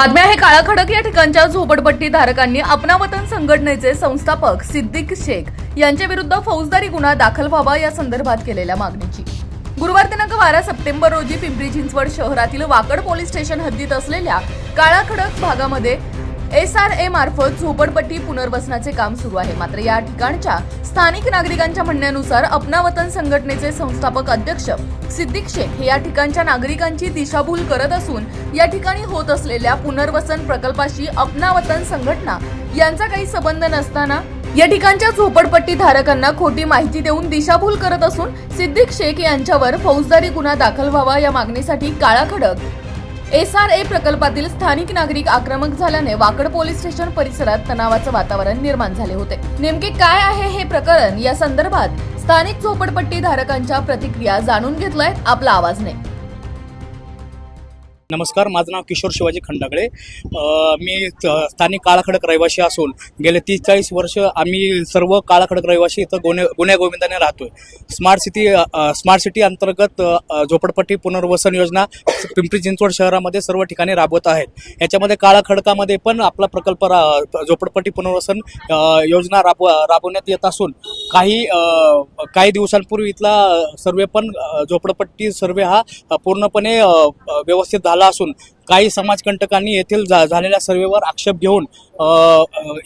बातम्या आहे काळा खडक या ठिकाणच्या झोपडपट्टी धारकांनी अपना वतन संघटनेचे संस्थापक सिद्दीक शेख यांच्या विरुद्ध फौजदारी गुन्हा दाखल व्हावा या संदर्भात केलेल्या मागणीची. गुरुवार दिनांक बारा सप्टेंबर रोजी पिंपरी चिंचवड शहरातील वाकड पोलीस स्टेशन हद्दीत असलेल्या काळा खडक भागामध्ये एस आर ए मार्फत झोपडपट्टी पुनर्वसनाचे काम सुरू आहे. मात्र या ठिकाणच्या स्थानिक नागरिकांच्या म्हणण्यानुसार अपना वतन संघटनेचे संस्थापक अध्यक्ष सिद्दीक शेख हे या ठिकाणच्या नागरिकांची दिशाभूल करत असून या ठिकाणी होत असलेल्या पुनर्वसन प्रकल्पाशी अपना वतन संघटना यांचा काही संबंध नसताना या ठिकाणच्या झोपडपट्टी धारकांना खोटी माहिती देऊन दिशाभूल करत असून सिद्दीक शेख यांच्यावर फौजदारी गुन्हा दाखल व्हावा या मागणीसाठी काळा खडक एस आर ए प्रकल्पातील स्थानिक नागरिक आक्रमक झाल्याने वाकड पोलीस स्टेशन परिसरात तणावाचं वातावरण निर्माण झाले होते. नेमके काय आहे हे प्रकरण? या संदर्भात स्थानिक झोपडपट्टी धारकांच्या प्रतिक्रिया जाणून घेतलाय आपला आवाज नाही नमस्कार माझं नाव किशोर शिवाजी खंडागळे. मी स्थानिक काळाखडक रहिवासी असून गेले तीस चाळीस वर्ष आम्ही सर्व काळाखडक रहिवासी इथं गोने गुन्ह्या गोविंदाने आहे स्मार्ट सिटी स्मार्ट सिटी अंतर्गत झोपडपट्टी पुनर्वसन योजना पिंपरी चिंचवड शहरामध्ये सर्व ठिकाणी राबवत आहेत. याच्यामध्ये काळाखडकामध्ये पण आपला प्रकल्प रा झोपडपट्टी पुनर्वसन योजना राबव राबवण्यात येत असून काही काही दिवसांपूर्वी इथला सर्वे पण झोपडपट्टी सर्वे हा पूर्णपणे व्यवस्थित झाला असून काही समाजकंटकांनी येथील झा- झालेल्या सर्वेवर आक्षेप घेऊन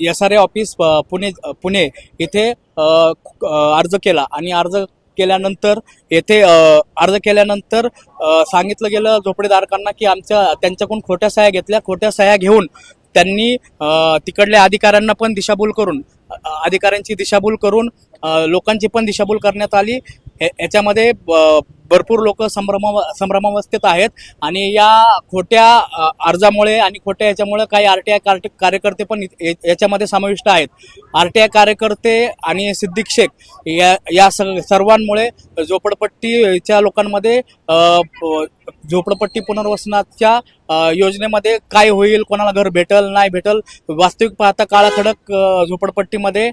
S R A office Pune Pune इथे अर्ज केला आणि अर्ज केल्यानंतर येथे अर्ज केल्यानंतर सांगितलं गेलं झोपडेधारकांना की आमच्या त्यांच्याकडून खोट्या सह्या घेतल्या खोट्या सह्या घेऊन त्यांनी तिकडल्या अधिकाऱ्यांना पण दिशाभूल करून अधिकाऱ्यांची दिशाभूल करून लोकांची पण दिशाभूल करण्यात आली. हे- याच्यामध्ये ब- भरपूर लोक संभ्रमा संभ्रमावस्थेत आहेत. आणि या खोट्या अर्जामुळे आणि खोट्या याच्यामुळे काही आर टी आय कार्यकर्ते पण या- याच्यामध्ये समाविष्ट आहेत. आर टी आय कार्यकर्ते आणि सिद्दीक शेख या या स- सर्वांमुळे झोपडपट्टीच्या लोकांमध्ये झोपडपट्टी पुनर्वसनाच्या योजनेमध्ये काय होईल कोणाला घर भेटल नाही भेटल वास्तविक पाहता काळाखडक झोपडपट्टीमध्ये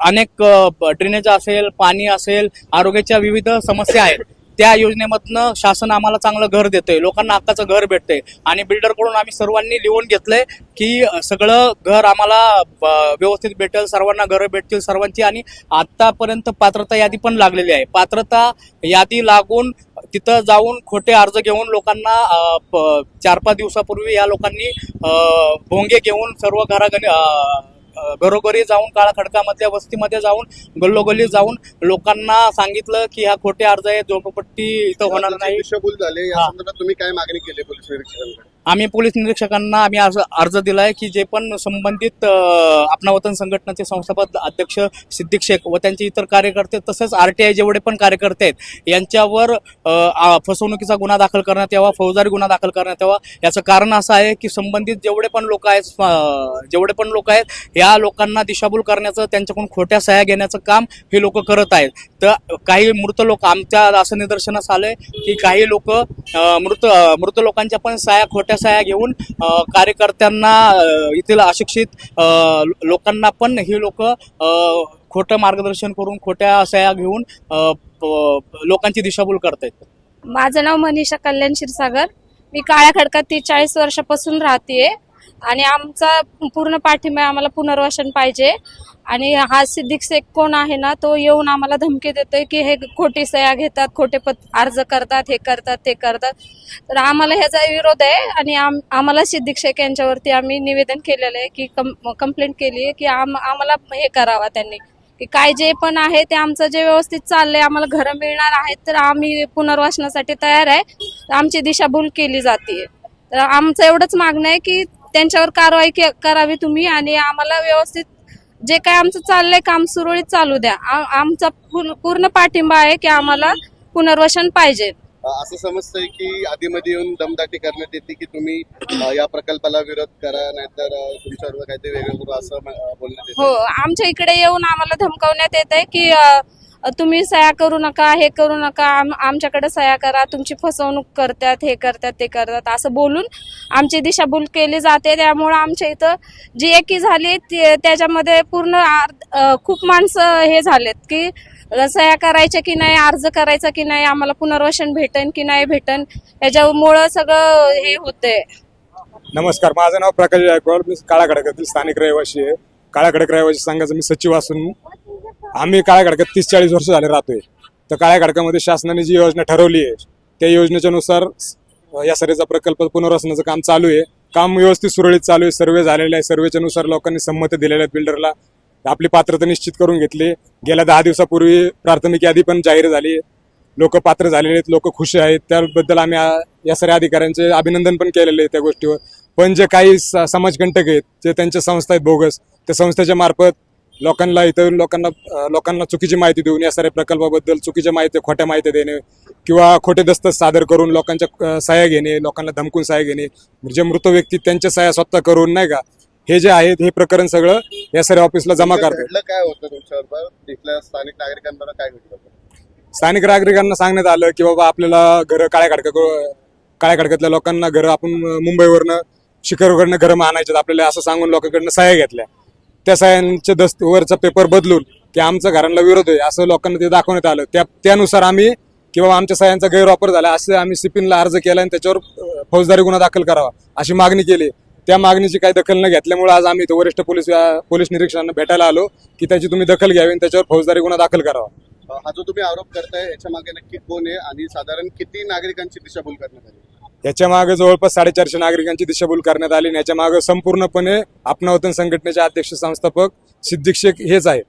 अनेक ड्रेनेज असेल पाणी असेल आरोग्याच्या विविध समस्या आहेत. त्या योजनेमधनं शासन आम्हाला चांगलं घर देतंय. लोकांना हक्काचं घर भेटतंय. आणि बिल्डरकडून आम्ही सर्वांनी लिहून घेतलंय की सगळं घर आम्हाला ब- व्यवस्थित भेटेल सर्वांना घरं भेटतील सर्वांची. आणि आतापर्यंत पात्रता यादी पण लागलेली आहे. पात्रता यादी लागून तिथं जाऊन खोटे अर्ज घेऊन लोकांना प- चार पाच दिवसापूर्वी या लोकांनी भोंगे घेऊन सर्व घराघरी घरोघरी जाऊन काळा खडकामधल्या वस्तीमध्ये जाऊन गल्लोगल्ली जाऊन लोकांना सांगितलं की ह्या खोटे अर्ज आहेत झोपडपट्टी इथं होणार नाही. झाले. या हा. संदर्भात तुम्ही काय मागणी केली पोलीस निरीक्षकांकडे आम्ही पोलीस निरीक्षकांना आम्ही अर्ज दिला आहे की जे पण संबंधित अ, आपणा वतन संघटनेचे संस्थापक अध्यक्ष सिद्दीक शेख व त्यांचे इतर कार्यकर्ते तसेच आर टी आय जेवढे पण कार्यकर्ते आहेत यांच्यावर फसवणुकीचा गुन्हा दाखल करण्यात यावा फौजदारी गुन्हा दाखल करण्यात यावा. याचं कारण असं आहे की संबंधित जेवढे पण लोक आहेत जेवढे पण लोक आहेत या लोकांना दिशाभूल करण्याचं त्यांच्याकडून खोट्या सह्या घेण्याचं काम हे लोक करत आहेत. तर काही मृत लोक आमच्या असं निदर्शनास आलंय की काही लोक मृत मृत लोकांच्या पण सह्या खोट्या सह्या घेऊन कार्यकर्त्यांना येथील अशिक्षित लोकांना पण ही लोक खोटं मार्गदर्शन करून खोट्या सह्या घेऊन लोकांची दिशाभूल करतायत. माझं नाव मनीषा कल्याण क्षीरसागर. मी काळ्या खडकात ती चाळीस वर्षापासून राहतेय. आणि आमचा पूर्ण पाठिंबा आम्हाला पुनर्वसन पाहिजे. आणि हा सिद्धिक शेख कोण आहे ना तो येऊन आम्हाला धमकी देतोय की हे खोटी सह्या घेतात खोटे पत अर्ज करतात हे करतात ते करतात. तर आम्हाला ह्याचा विरोध आहे आणि आम आम्हाला सिद्धिक शेख यांच्यावरती आम्ही निवेदन केलेलं आहे की कम कंप्लेंट केली आहे की आम आम्हाला हे करावा त्यांनी. की काय जे पण आहे ते आमचं जे व्यवस्थित चाललंय आम्हाला घरं मिळणार आहेत तर आम्ही पुनर्वसनासाठी तयार आहे. आमची दिशाभूल केली जाते तर आमचं एवढंच मागणं आहे की त्यांच्यावर कारवाई करावी तुम्ही आणि आम्हाला व्यवस्थित जे काय आमचं चाललंय काम सुरळीत चालू द्या. आमचा पूर्ण पाठिंबा आहे की आम्हाला पुनर्वसन पाहिजे. असं समजतंय की आधीमध्ये येऊन दमदाटी करण्यात येते की तुम्ही या प्रकल्पाला विरोध करा नाहीतर तुमच्यावर काहीतरी वेगळं करू असं बोलण्यात हो आमच्या इकडे येऊन आम्हाला धमकावण्यात येत आहे की तुम्ही सह्या करू नका हे करू नका आम आमच्याकडे सह्या करा तुमची फसवणूक करतात हे करतात ते करतात असं बोलून आमची दिशाभूल केली जाते. त्यामुळं आमच्या इथं जी एकी झाली त्याच्यामध्ये पूर्ण खूप माणसं हे झालेत की सह्या करायच्या की नाही अर्ज करायचा की नाही आम्हाला पुनर्वसन भेटन की नाही भेटन याच्यामुळं सगळं हे होतंय. नमस्कार माझं नाव प्रकाश गायकवाड मी काळाकडकातील स्थानिक रहिवासी आहे. काळाकडक रहिवासी संघाचा मी सचिव असून आम्ही काळ्या खडकात तीस चाळीस वर्ष झाले राहतोय. तर काळ्या खडकामध्ये शासनाने जी योजना ठरवली आहे त्या योजनेच्या नुसार या सरेचा प्रकल्प पुनर्वसनाचं काम चालू आहे. काम व्यवस्थित सुरळीत चालू आहे. सर्वे झालेले आहे. सर्वेच्या नुसार लोकांनी संमती दिलेल्या आहेत बिल्डरला. आपली पात्रता निश्चित करून घेतली. गेल्या दहा दिवसापूर्वी प्राथमिक यादी पण जाहीर झाली. लोक पात्र झालेले आहेत. लोक खुश आहेत. त्याबद्दल आम्ही या सर्व अधिकाऱ्यांचे अभिनंदन पण केलेले आहे त्या गोष्टीवर. पण जे काही स- समाजकंटक आहेत जे त्यांच्या संस्था आहेत बोगस त्या संस्थेच्या मार्फत लोकांना इतर लोकांना लोकांना चुकीची माहिती देऊन या साऱ्या प्रकल्पाबद्दल चुकीच्या माहिती खोट्या माहिती देणे किंवा खोटे दस्त सादर करून लोकांच्या अं, सह्या घेणे लोकांना धमकून सह्या घेणे जे मृत व्यक्ती त्यांच्या सह्या स्वतः करून नाही का हे जे आहेत हे प्रकरण सगळं या सर्व ऑफिसला जमा करतात. काय होतं स्थानिक नागरिकांबरोबर काय? स्थानिक नागरिकांना सांगण्यात आलं की बाबा आपल्याला घरं काळ्या खडका काळ्या खडकातल्या लोकांना घरं आपण मुंबईवरनं शिखरवरनं घरं आणायचे आपल्याला असं सांगून लोकांकडनं सह्या घेतल्या. त्या सह्यांच्या दस्त वरचा पेपर बदलून की आमचा घरांना विरोध आहे असं लोकांना ते दाखवण्यात आलं. त्या त्यानुसार आम्ही किंवा आमच्या सह्यांचा गैरवापर झाला असं आम्ही सिपिनला अर्ज केला आणि त्याच्यावर फौजदारी गुन्हा दाखल करावा अशी मागणी केली. त्या मागणीची काही दखल न घेतल्यामुळे आज आम्ही इथं वरिष्ठ पोलीस पोलीस निरीक्षकांना भेटायला आलो की त्याची तुम्ही दखल घ्यावी आणि त्याच्यावर फौजदारी गुन्हा दाखल करावा. हा जो तुम्ही आरोप करताय याच्या मागे नक्की कोण आहे? आणि साधारण किती नागरिकांची दिशाभूल करण्यात आली? याच्या मागे जवळपास साडेचारशे नागरिकांची दिशाभूल करण्यात आली आणि याच्या मागे संपूर्णपणे आपणावतन संघटनेचे अध्यक्ष संस्थापक सिद्दीक शेख हेच आहेत.